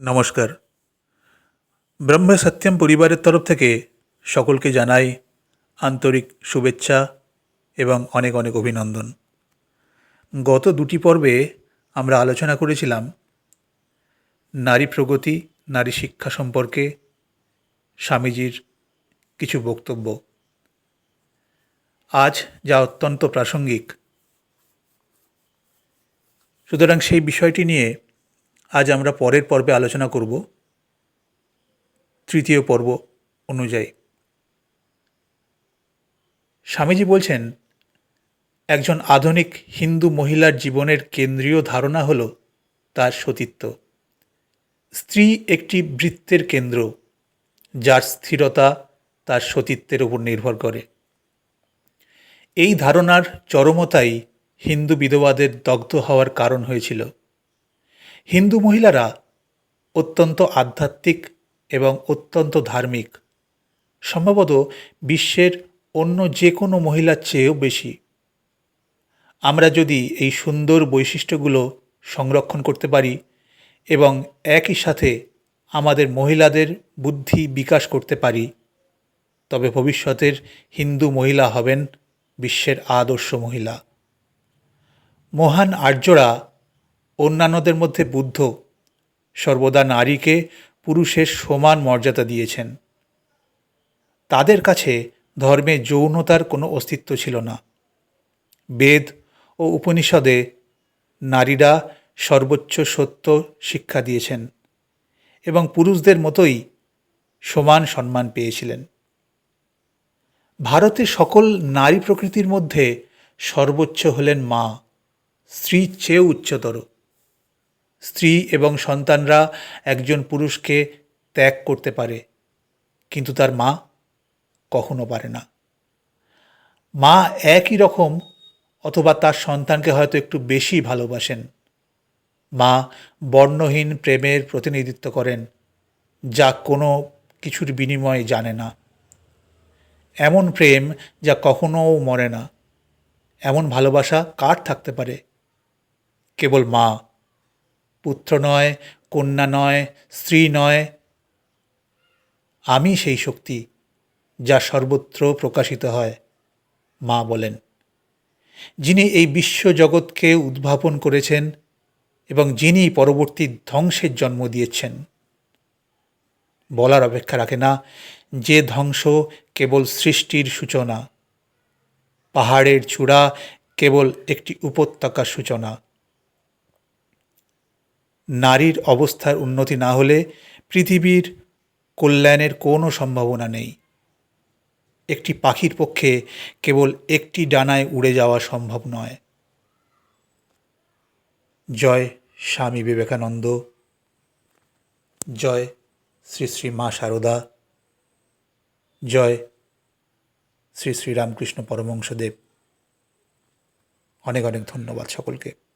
নমস্কার। ব্রহ্ম সত্যম পরিবারের তরফ থেকে সকলকে জানাই আন্তরিক শুভেচ্ছা এবং অনেক অনেক অভিনন্দন। গত দুটি পর্বে আমরা আলোচনা করেছিলাম নারী প্রগতি, নারী শিক্ষা সম্পর্কে, স্বামীজির কিছু বক্তব্য। আজ যা অত্যন্ত প্রাসঙ্গিক। সুতরাং সেই বিষয়টি নিয়ে আজ আমরা পরের পর্বে আলোচনা করব, তৃতীয় পর্ব অনুযায়ী। স্বামীজি বলছেন, একজন আধুনিক হিন্দু মহিলার জীবনের কেন্দ্রীয় ধারণা হল তার সতীত্ব। স্ত্রী একটি বৃত্তের কেন্দ্র, যার স্থিরতা তার সতীত্বের উপর নির্ভর করে। এই ধারণার চরমতাই হিন্দু বিধবাদের দগ্ধ হওয়ার কারণ হয়েছিল। হিন্দু মহিলারা অত্যন্ত আধ্যাত্মিক এবং অত্যন্ত ধার্মিক। সম্ভবত বিশ্বের অন্য যে কোনো মহিলার চেয়েও বেশি। আমরা যদি এই সুন্দর বৈশিষ্ট্যগুলো সংরক্ষণ করতে পারি এবং একই সাথে আমাদের মহিলাদের বুদ্ধি বিকাশ করতে পারি, তবে ভবিষ্যতের হিন্দু মহিলা হবেন বিশ্বের আদর্শ মহিলা। মহান আর্যরা অন্যান্যদের মধ্যে বুদ্ধ। সর্বদা নারীকে পুরুষের সমান মর্যাদা দিয়েছেন। তাদের কাছে ধর্মে যৌনতার কোনো অস্তিত্ব ছিল না। বেদ ও উপনিষদে নারীরা সর্বোচ্চ সত্য শিক্ষা দিয়েছেন এবং পুরুষদের মতোই সমান সম্মান পেয়েছিলেন। ভারতে সকল নারী প্রকৃতির মধ্যে সর্বোচ্চ হলেন মা, স্ত্রীর চেয়েও উচ্চতর। স্ত্রী এবং সন্তানরা একজন পুরুষকে ত্যাগ করতে পারে, কিন্তু তার মা কখনো পারে না। মা একই রকম, অথবা তার সন্তানকে হয়তো একটু বেশি ভালোবাসেন। মা বর্ণহীন প্রেমের প্রতিনিধিত্ব করেন, যা কোনো কিছুর বিনিময়ে জানে না। এমন প্রেম যা কখনোও মরে না। এমন ভালোবাসা কার থাকতে পারে? কেবল মা পুত্র নয়, কন্যা নয়, স্ত্রী নয়। আমি সেই শক্তি যা সর্বত্র প্রকাশিত হয়, মা বলেন। যিনি এই বিশ্বজগৎকে উদ্ভাবন করেছেন এবং যিনি পরবর্তী ধ্বংসের জন্ম দিয়েছেন। বলার অপেক্ষা রাখে না, যে ধ্বংস কেবল সৃষ্টির সূচনা, পাহাড়ের চূড়া কেবল একটি উপত্যকার সূচনা। নারীর অবস্থার উন্নতি না হলে পৃথিবীর কল্যাণের কোনো সম্ভাবনা নেই। একটি পাখির পক্ষে কেবল একটি ডানায় উড়ে যাওয়া সম্ভব নয়। জয় স্বামী বিবেকানন্দ। জয় শ্রী শ্রী মা শারদা জয় শ্রী শ্রী রামকৃষ্ণ পরমংশদেব অনেক অনেক ধন্যবাদ সকলকে।